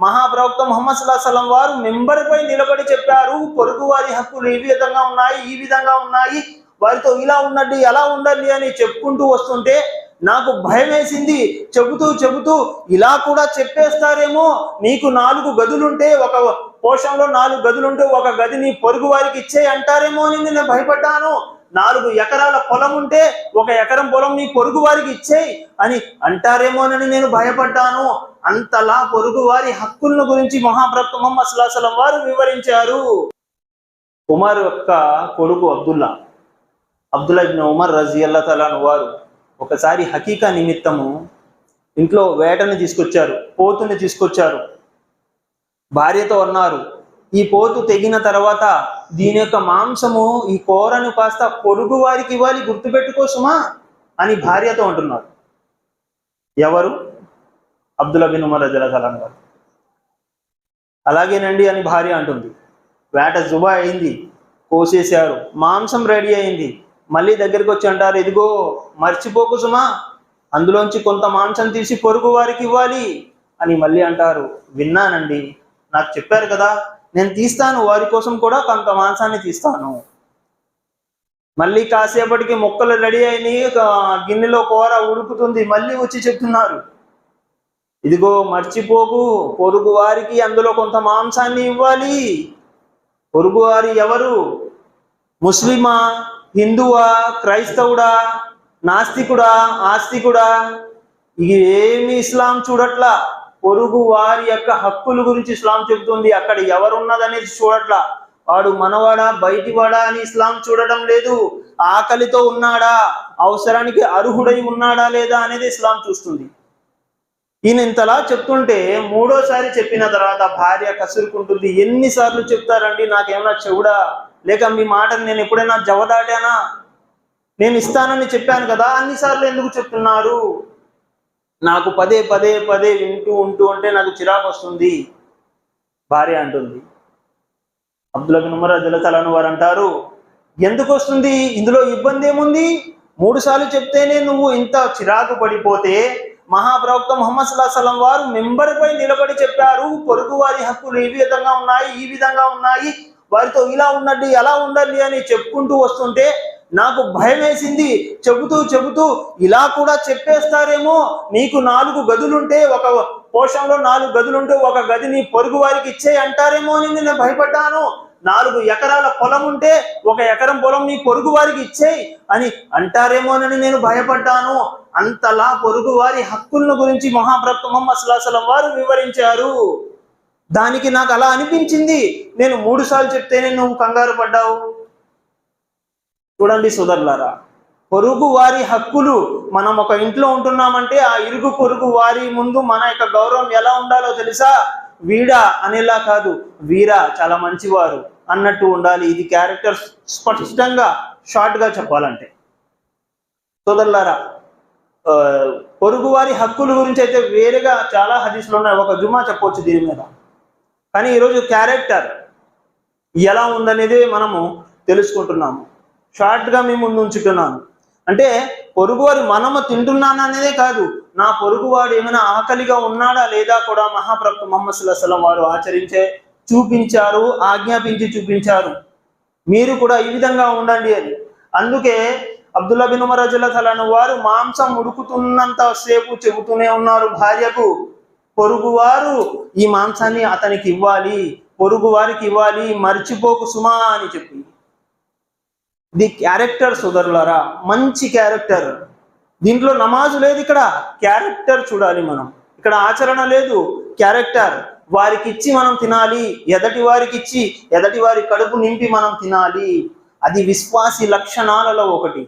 మహాప్రవక్త మొహమ్మద్ సుల్లా సలం వారు మెంబర్ పై నిలబడి చెప్పారు. పొరుగు వారి హక్కులు ఈ విధంగా ఉన్నాయి ఈ విధంగా ఉన్నాయి. వారితో ఇలా ఉండండి ఎలా ఉండండి అని చెప్పుకుంటూ వస్తుంటే నాకు భయం వేసింది. చెబుతూ చెబుతూ ఇలా కూడా చెప్పేస్తారేమో. నీకు నాలుగు గదులుంటే ఒక పోషంలో నాలుగు గదులుంటే ఒక గదిని పొరుగు వారికి ఇచ్చే అంటారేమో అని నేను భయపడ్డాను. నాలుగు ఎకరాల పొలం ఉంటే ఒక ఎకరం పొలం నీ పొరుగు వారికి ఇచ్చేయి అని అంటారేమోనని నేను భయపడ్డాను. అంతలా పొరుగు వారి హక్కుల గురించి మహాప్రభు మొహమ్మద్ సుల్లాసలం వారు వివరించారు. ఉమర్ యొక్క కొడుకు అబ్దుల్లా అబ్దుల్లా ఇబ్న్ ఉమర్ రజియల్లా తలాను వారు ఒకసారి హకీకా నిమిత్తము ఇంట్లో వేటను తీసుకొచ్చారు పోతుని తీసుకొచ్చారు. భార్యతో అన్నారు ఈ పోతు తెగిన తర్వాత దీని యొక్క మాంసము ఈ కూరను కాస్త పొరుగు వారికి ఇవ్వాలి గుర్తుపెట్టుకోసుమా అని భార్యతో అంటున్నారు. ఎవరు? అబ్దుల్లా బిన్ ఉమర్ రజలసలం గారు. అలాగేనండి అని భార్య అంటుంది. వేట జుబా అయింది కోసేశారు మాంసం రెడీ అయింది. మళ్ళీ దగ్గరికి వచ్చి అంటారు ఇదిగో మర్చిపోకు సుమా అందులోంచి కొంత మాంసం తీసి పొరుగు వారికి ఇవ్వాలి అని మళ్ళీ అంటారు. విన్నానండి నాకు చెప్పారు కదా నేను తీస్తాను వారి కోసం కూడా కొంత మాంసాన్ని తీస్తాను. మళ్ళీ కాసేపటికి మొక్కలు రెడీ అయినాయి గిన్నెలో కూర ఉడుకుతుంది మళ్ళీ వచ్చి చెప్తున్నారు. ఇదిగో మర్చిపోకు పొరుగు వారికి అందులో కొంత మాంసాన్ని ఇవ్వాలి. పొరుగు వారి ఎవరు? ముస్లిమా హిందువా క్రైస్తవుడా నాస్తికుడా ఆస్తికుడా? ఇవేమి ఏమి ఇస్లాం చూడట్లా. పొరుగు వారి యొక్క హక్కుల గురించి ఇస్లాం చెబుతుంది. అక్కడ ఎవరున్నదనేది చూడట్లా. వాడు మనవాడా బయటివాడా అని ఇస్లాం చూడడం లేదు. ఆకలితో ఉన్నాడా అవసరానికి అర్హుడై ఉన్నాడా లేదా అనేది ఇస్లాం చూస్తుంది. ఈయన ఇంతలా చెప్తుంటే మూడోసారి చెప్పిన తర్వాత భార్య కసురుకుంటుంది. ఎన్నిసార్లు చెప్తారండి నాకేమన్నా చెవుడా? లేక మీ మాటను నేను ఎప్పుడైనా జవదాటానా నేను ఇస్తానని చెప్పాను కదా అన్నిసార్లు ఎందుకు చెప్తున్నారు? నాకు పదే పదే పదే వింటూ ఉంటూ ఉంటే నాకు చిరాకు వస్తుంది. భార్య అంటుంది. అబ్దుల్ బిన్ ఉమర్ వారు అంటారు ఎందుకు వస్తుంది? ఇందులో ఇబ్బంది ఏముంది? మూడు సార్లు చెప్తేనే నువ్వు ఇంత చిరాకు పడిపోతే మహాప్రవక్త మొహమ్మద్ సుల్లా సలం వారు మెంబర్ పై నిలబడి చెప్పారు పొరుగు వారి హక్కులు ఈ విధంగా ఉన్నాయి ఈ విధంగా ఉన్నాయి వారితో ఇలా ఉండండి ఎలా ఉండండి అని చెప్పుకుంటూ వస్తుంటే నాకు భయం వేసింది. చెబుతూ చెబుతూ ఇలా కూడా చెప్పేస్తారేమో. నీకు నాలుగు గదులుంటే ఒక పోషంలో నాలుగు గదులుంటే ఒక గదిని పొరుగు వారికి ఇచ్చే అంటారేమో అని నేను భయపడ్డాను. నాలుగు ఎకరాల పొలం ఉంటే ఒక ఎకరం పొలం నీ పొరుగు వారికి ఇచ్చేయి అని అంటారేమోనని నేను భయపడ్డాను. అంతలా పొరుగు వారి హక్కులను గురించి మహాప్రభు మొహమ్మద్ సుల్లాహం వారు వివరించారు. దానికి నాకు అలా అనిపించింది. నేను మూడు సార్లు చెప్తేనే నువ్వు కంగారు పడ్డావు. చూడండి సోదరులారా పొరుగు వారి హక్కులు మనం ఒక ఇంట్లో ఉంటున్నామంటే ఆ ఇరుగు పొరుగు వారి ముందు మన యొక్క గౌరవం ఎలా ఉండాలో తెలుసా? వీడా అనేలా కాదు వీరా చాలా మంచివారు అన్నట్టు ఉండాలి. ఇది క్యారెక్టర్ స్పష్టంగా షార్ట్గా చెప్పాలంటే. సోదరులారా పొరుగు వారి హక్కుల గురించి అయితే వేరేగా చాలా హదీసులు ఉన్నాయి. ఒక జుమా చెప్పవచ్చు దీని మీద. కానీ ఈరోజు క్యారెక్టర్ ఎలా ఉందనేది మనము తెలుసుకుంటున్నాము. షార్ట్గా మీ ముందు ఉంచుతున్నాను. అంటే పొరుగువారు మనము తింటున్నాను అనేదే కాదు నా పొరుగువాడు ఏమైనా ఆకలిగా ఉన్నాడా లేదా కూడా మహాప్రభు మహమ్మద్ సుల్లాహం వారు ఆచరించే చూపించారు ఆజ్ఞాపించి చూపించారు. మీరు కూడా ఈ విధంగా ఉండండి అని. అందుకే అబ్దుల్లా బిన్ ఉమర్ వారు మాంసం ఉడుకుతున్నంత సేపు చెబుతూనే ఉన్నారు భార్యకు. పొరుగువారు ఈ మాంసాన్ని అతనికి ఇవ్వాలి పొరుగు వారికి ఇవ్వాలి మర్చిపోకు సుమా అని చెప్పి. ది క్యారెక్టర్ సోదరులారా మంచి క్యారెక్టర్. దీంట్లో నమాజు లేదు ఇక్కడ క్యారెక్టర్ చూడాలి మనం. ఇక్కడ ఆచరణ లేదు క్యారెక్టర్. వారికి ఇచ్చి మనం తినాలి ఎదటి వారికి ఇచ్చి ఎదటి వారి కడుపు నింపి మనం తినాలి. అది విశ్వాసి లక్షణాలలో ఒకటి.